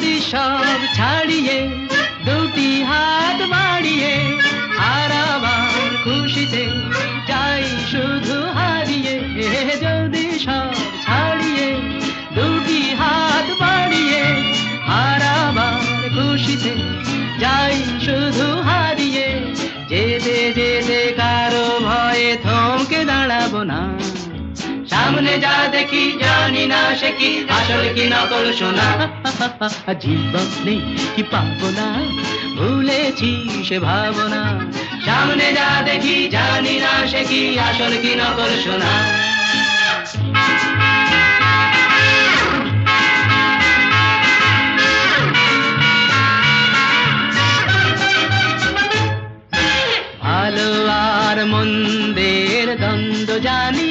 সব ছাড়িয়ে, দুটি হাত বাড়িয়ে আর আবার খুশিতে চাই শুধু হারিয়ে। যদি সব ছাড়িয়ে, দুটি হাত বাড়িয়ে আর আবার খুশিতে যাই শুধু হারিয়ে। যেতে যেতে কারও ভয়ে না সামনে যা দেখি জানি না সে কি, আসল কি নকল শোনা? জীবন নেই কি পাবো না, ভুলেছি সে ভাবনা। সামনে যা দেখি জানি না সে কি, আসল কি নকল শোনা? ভালো আর মন্দের দ্বন্দ্ব জানি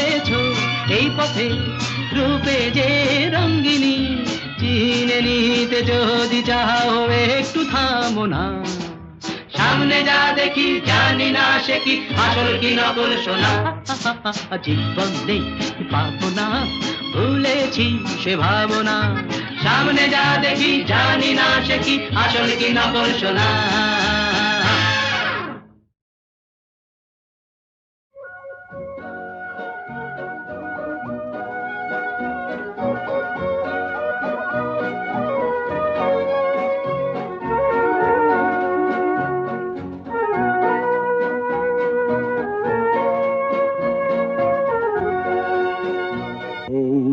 এই পথে রূপে যে রঙ্গিনী চিনে নিতে যদি চাও, একটু থামো না। সামনে যা দেখি, জানি না সে কি। আসল কি নকল শোনা জীবন নেই পাবো না? ভুলেছি সে ভাবনা। সামনে যা দেখি, জানি না সে কি। আসল কি নকল শোনা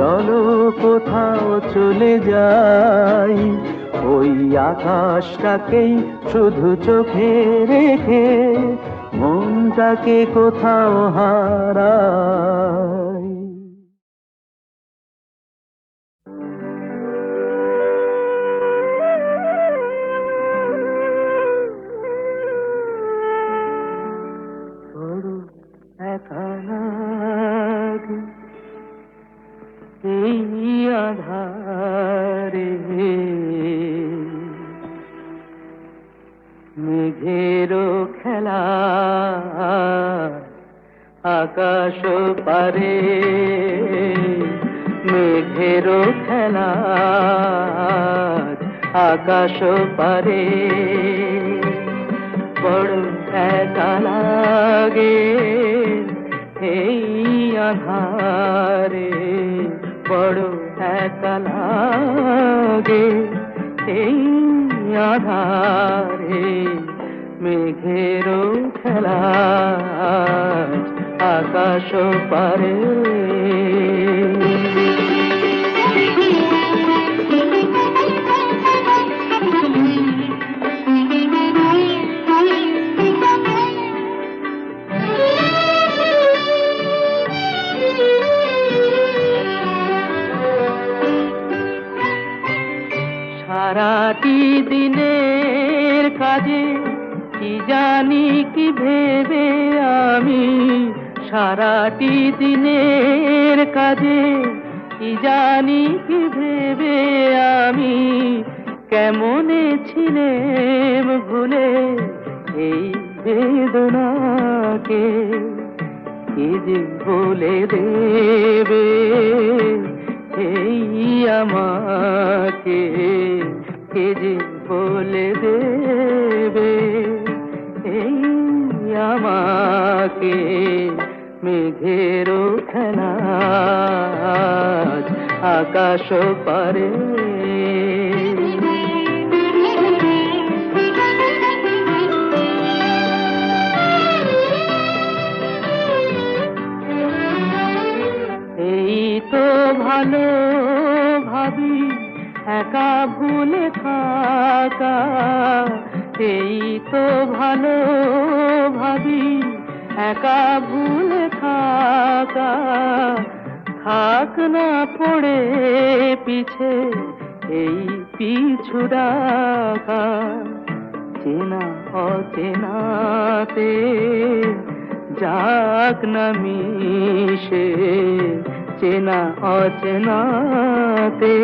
চলো কোথাও চলে যাই। ওই আকাশটাকেই শুধু চোখে রেখে মনটাকে কোথাও হারাই। আকাশ পারে মেঘেরও খেলা, আকাশ পারে। বড় একা লাগে এই আধারে, বড় একা লাগে এই আধারে। মেঘেরও খেলা আকাশ পারে। এই আমাকে কে যে বলে দেবে? এই আমাকে মেঘেরও খেলা আকাশ পারে ভালো ভাবি, একা ভুলে থাকা। এই তো ভালো ভাবি, একা ভুলে থাকা। থাক না পড়ে পিছে, এই পিছু চেনা অচেনাতে যাক না মিশে। চেনা অচেনাতে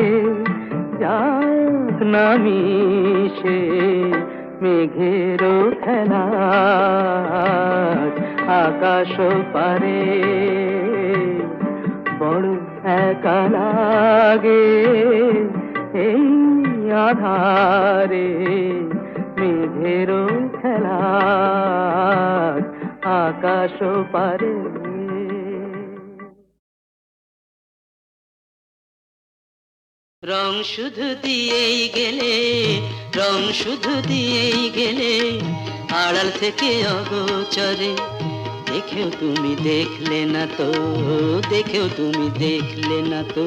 যাক না মিশে মেঘেরও খেলা। আকাশ পারে, বড় একা লাগে এই আধারে মেঘেরও খেলা। আকাশ পারে রং শুধু দিয়েই গেলে, রং শুধু দিয়েই গেলে, আড়াল থেকে অগোচরে। দেখেও তুমি দেখলে না তো, দেখেও তুমি দেখলে না তো।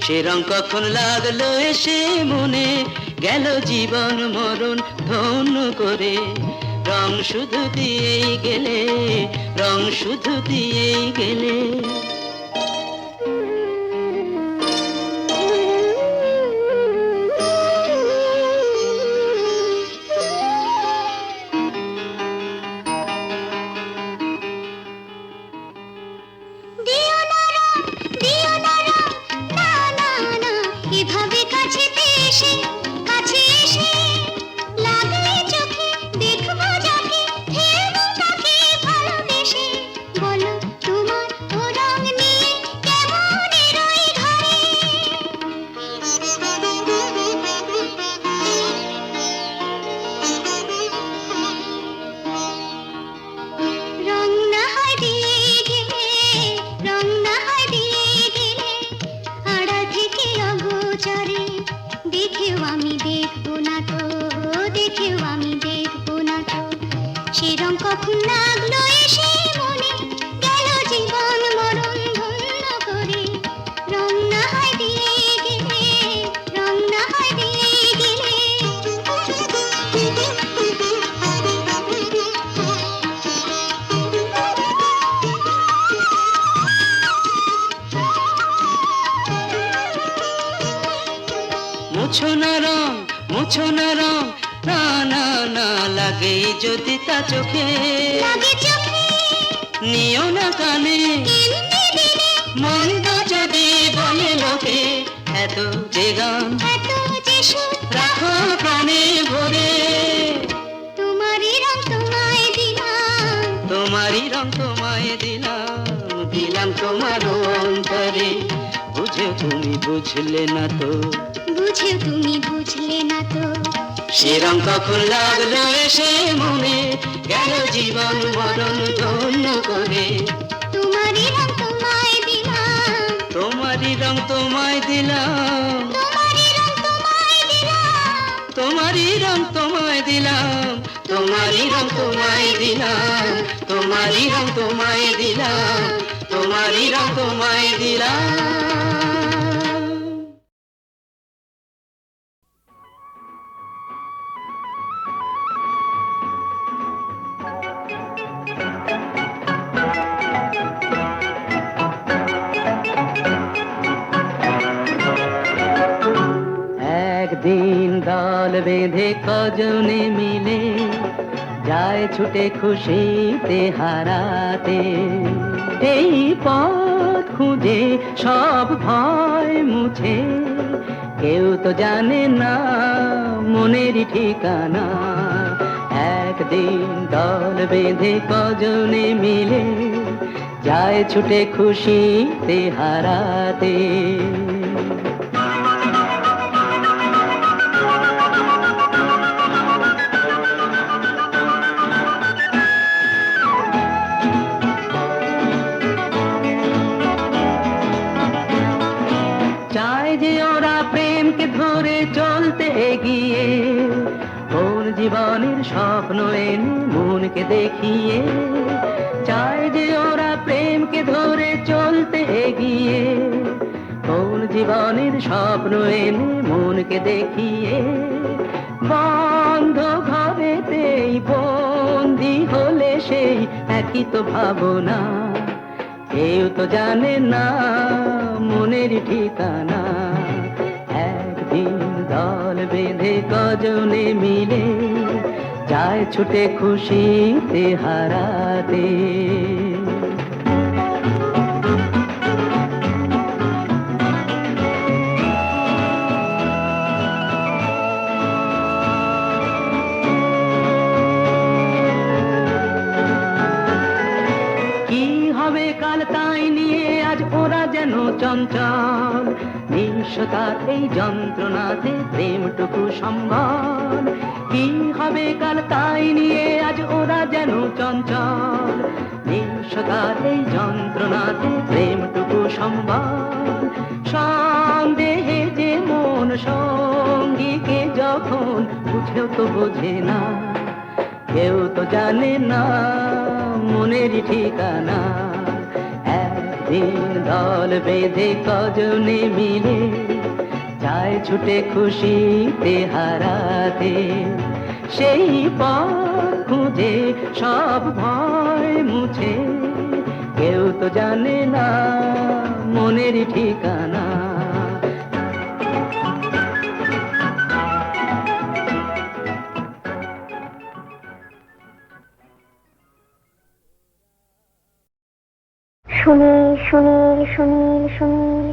সে রং কখন লাগল এসে মনে, গেল জীবন মরণ ধন্য করে। রং শুধু দিয়েই গেলে, রং শুধু দিয়েই গেলে। লাগে যদি তা চোখে। নিও না কানে। মন্দ যদি বলে লোকে এত যে গান রাখো প্রাণে ভরে। তোমারই রং তোমায় দিলাম। তোমারই রং তোমায় দিলাম দিলাম তোমার অন্তরে। বুঝে তুমি বুঝলে না তো। বুঝে তুমি বুঝলে না তো। সে রং কখন লাগল এসে মনে? গেল জীবন মরণ ধন্য করে। তোমারই রং তোমায় দিলাম। তোমারই রং তোমায় দিলাম। তোমারই রং তোমায় দিলাম। তোমারই রং তোমায় দিলাম। তোমারই রং তোমায় দিলাম। তোমারই রং তোমায় দিলাম। কজনে মিলে যায় ছুটে খুশিতে হারাতে। এই পথ খুঁজে সব ভয় মুছে। কেউ তো জানে না মনের ঠিকানা। একদিন দল বেঁধে কজনে মিলে যায় ছুটে খুশিতে হারাতে। স্বপ্ন এনে মনকে দেখিয়ে, চায় যে ওরা প্রেমকে ধরে চলতে এগিয়ে। কোন জীবনের স্বপ্ন এনে মনকে দেখিয়ে, বন্ধ ঘরেতেই বন্দি হলে সেই একই তো ভাবনা। কেউ তো জানে না মনের ঠিকানা। একদিন দল বেঁধে কজনে মিলে যায় ছুটে খুশিতে হারাতে। কি হবে কাল তাই নিয়ে আজ ওরা যেন চঞ্চল? নিঃস্বতার এই যন্ত্রণাতে প্রেমটুকু সম্বল। কি হবে কাল তাই নিয়ে আজ ওরা যেন চঞ্চল। নিঃস্বতার এই যন্ত্রণাতে প্রেমটুকু সম্বল। সন্দেহে যে মন সঙ্গীকে যখন বুঝেও তো বোঝে না, কেউ তো জানে না মনের ঠিকানা। একদিন দিন দল বেঁধে কজনে মিলে যায় ছুটে খুশিতে হারাতে, সেই পথ খুঁজে সব ভয় মুছে। কেউ তো জানে না মনের ঠিকানা। সুনীল সুনীল সুনীল সুনীল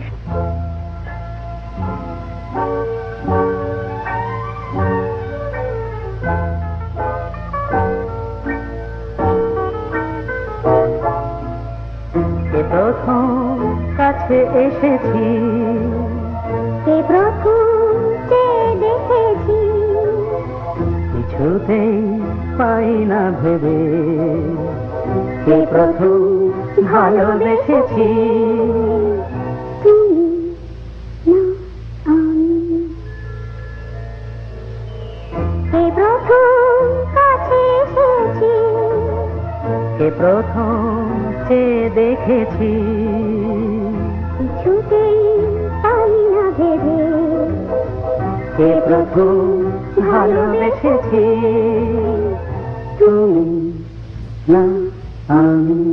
এসেছি। কে প্রথম দেখেছি কিছুতেই পাই না ভেবে। কে প্রথম ভালোবেসেছি ভালোবেসেছি তুমি না আমি।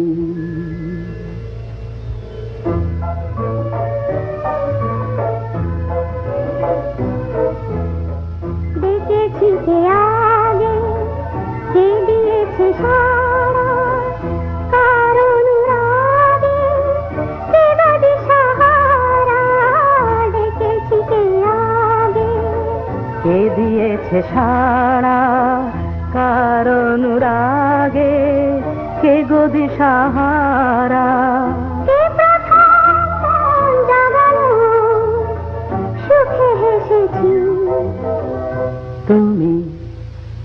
তুমি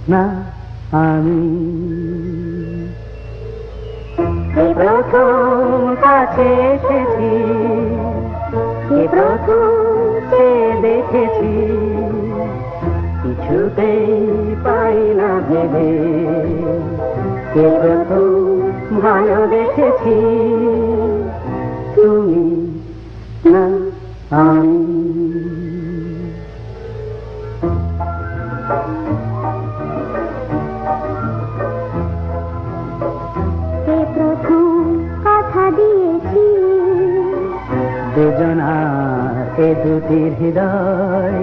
না আমি। প্রথম কাছে এসেছি প্রথম সে দেখেছি, কিছুতেই পাই না ভেবে। কে প্রথম ভালোবেসেছি তুমি না আমি। এ দুটি হৃদয়।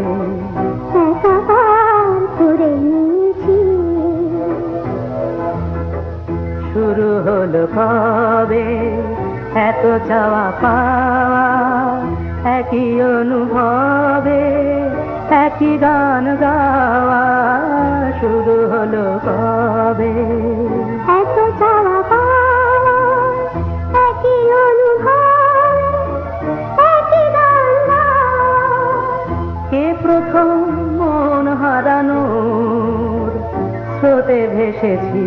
শুরু হলো কবে? এত চাওয়া পাওয়া একই অনুভবে একই গান গাওয়া। শুরু হলো কবে? ভেসেছি।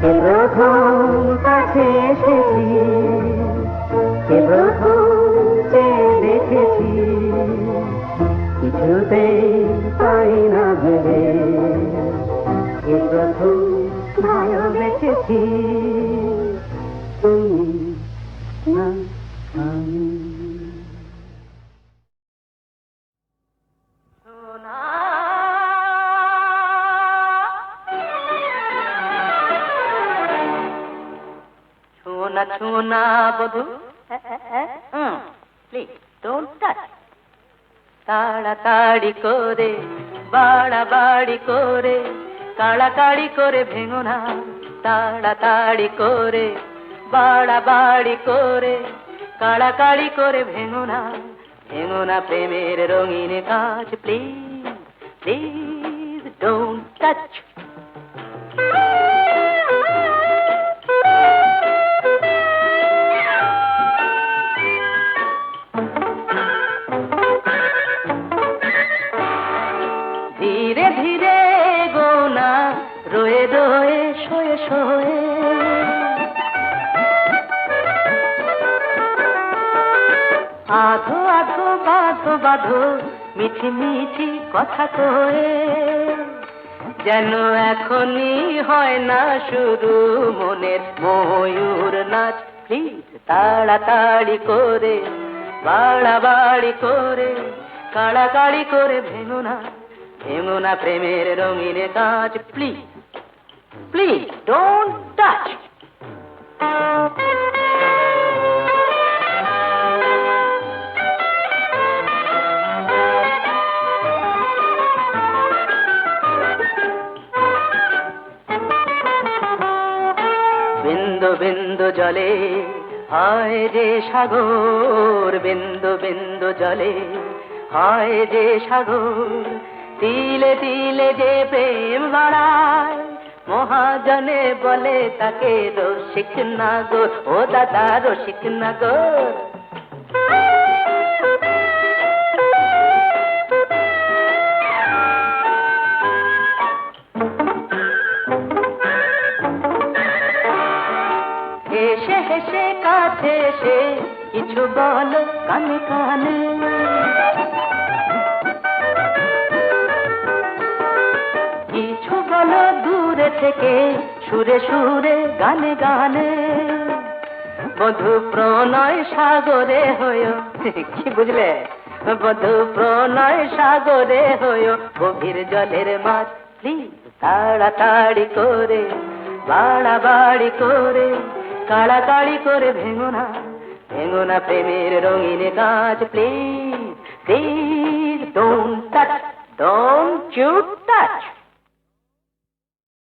না প্রথম কাছে এসেছি কে প্রথম যে দেখেছি না ভেবে। সোনা বধু। প্লিজ ডোন্ট টাচ তাড়াতাড়ি করে, বাড়াবাড়ি করে, কাড়াকাড়ি করে ভেঙো না। তাড়াতাড়ি করে, বাড়াবাড়ি করে, কাড়াকাড়ি করে ভেঙো না। ভেঙো না প্রেমের রঙিন কাজ প্লিজ প্লিজ ডোন্ট টাচ বাঁধো মিঠি মিঠি কথা কয়ে। যেন এখনই হয় না শুরু মনের ময়ূর নাচ। প্লিজ তাড়াতাড়ি করে, বাড়াবাড়ি করে, কাড়াকাড়ি করে ভেঙো না ভেঙো না প্রেমের রঙিন কাজ। প্লিজ প্লিজ ডোন্ট টাচ জলে, হায় যে সাগর, বিন্দু বিন্দু জলে। হায় যে সাগর, তিলে তিলে যে প্রেম বাড়ায়। মহাজনে বলে তাকে রসিক নাগর, ও দাদা রসিক নাগর। এসে কিছু বল কানে কানে। কিছু বল দূরে থেকে, সুরে সুরে, গানে গানে। বধু প্রণয় সাগরে হয় কি বুঝলে? বধু প্রণয় সাগরে হয় গভীর জলের মাছ প্লিজ তাড়াতাড়ি করে, বাড়াবাড়ি করে। কাড়াকাড়ি করে ভেঙো না ভেঙো না প্রেমের রঙিন কাজ please please don't touch don't you